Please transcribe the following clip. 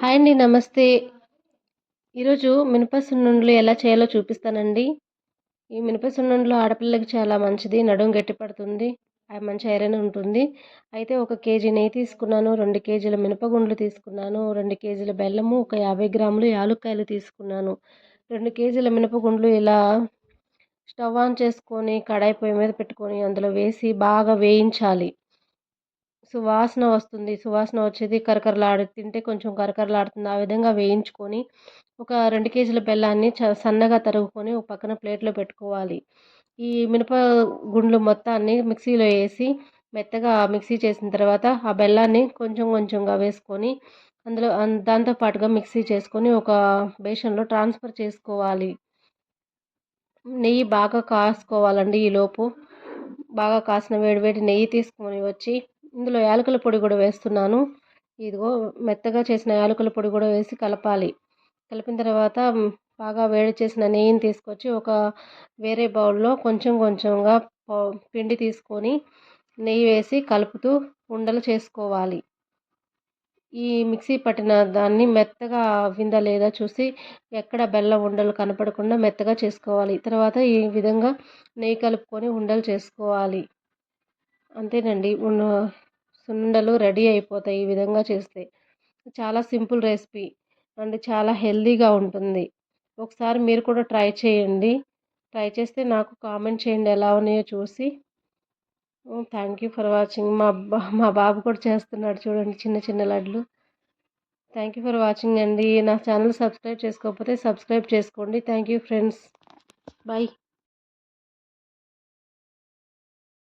Hi అండి నమస్తే. ఈరోజు మినప సున్నుండలు ఎలా చేయాలో చూపిస్తానండి. ఈ మినప సున్నుండలు ఆడపిల్లకి చాలా మంచిది నడుం గట్టి పడుతుంది మంచి ఐరన్ ఉంటుంది. అయితే ఒక కేజీ నెయ్యి తీసుకున్నాను రెండు కేజీల మినపగుండ్లు తీసుకున్నాను రెండు కేజీల బెల్లము ఒక యాభై గ్రాములు యాలుక్కాయలు తీసుకున్నాను. రెండు కేజీల మినపగుండ్లు ఇలా స్టవ్ ఆన్ చేసుకొని కడాయి పొయ్యి మీద పెట్టుకొని అందులో వేసి బాగా వేయించాలి. సువాసన వస్తుంది. సువాసన వచ్చేది కరకరలాడి తింటే కొంచెం కరకరలాడుతుంది. ఆ విధంగా వేయించుకొని ఒక రెండు కేజీల బెల్లాన్ని చ సన్నగా తరుగుకొని ఒక పక్కన ప్లేట్లో పెట్టుకోవాలి. ఈ మినప గుండ్లు మొత్తాన్ని మిక్సీలో వేసి మెత్తగా మిక్సీ చేసిన తర్వాత ఆ బెల్లాన్ని కొంచెం కొంచెంగా వేసుకొని అందులో దాంతో పాటుగా మిక్సీ చేసుకొని ఒక బేషన్లో ట్రాన్స్ఫర్ చేసుకోవాలి. నెయ్యి బాగా కాసుకోవాలండి ఈలోపు. బాగా కాసిన వేడి వేడి నెయ్యి తీసుకొని వచ్చి ఇందులో యాలకుల పొడి కూడా వేస్తున్నాను. ఇదిగో మెత్తగా చేసిన యాలకుల పొడి కూడా వేసి కలపాలి. కలిపిన తర్వాత బాగా వేడి చేసిన నెయ్యిని తీసుకొచ్చి ఒక వేరే బౌల్లో కొంచెం కొంచెంగా పిండి తీసుకొని నెయ్యి వేసి కలుపుతూ ఉండలు చేసుకోవాలి. ఈ మిక్సీ పట్టిన దాన్ని మెత్తగా అవ్విందా లేదా చూసి ఎక్కడ బెల్లం ఉండలు కనపడకుండా మెత్తగా చేసుకోవాలి. తర్వాత ఈ విధంగా నెయ్యి కలుపుకొని ఉండలు చేసుకోవాలి. అంతేనండి. సున్నుండలు రెడీ అయిపోతాయి ఈ విధంగా చేస్తే. చాలా సింపుల్ రెసిపీ అండ్ చాలా హెల్తీగా ఉంటుంది. ఒకసారి మీరు కూడా ట్రై చేయండి. ట్రై చేస్తే నాకు కామెంట్ చేయండి ఎలా ఉన్నాయో చూసి. Thank you for watching. మా మా బాబు కూడా చేస్తున్నాడు చూడండి చిన్న చిన్న లడ్లు. థ్యాంక్ యూ ఫర్ వాచింగ్ అండి. నా ఛానల్ సబ్స్క్రైబ్ చేసుకోకపోతే సబ్స్క్రైబ్ చేసుకోండి. Thank you friends. బాయ్.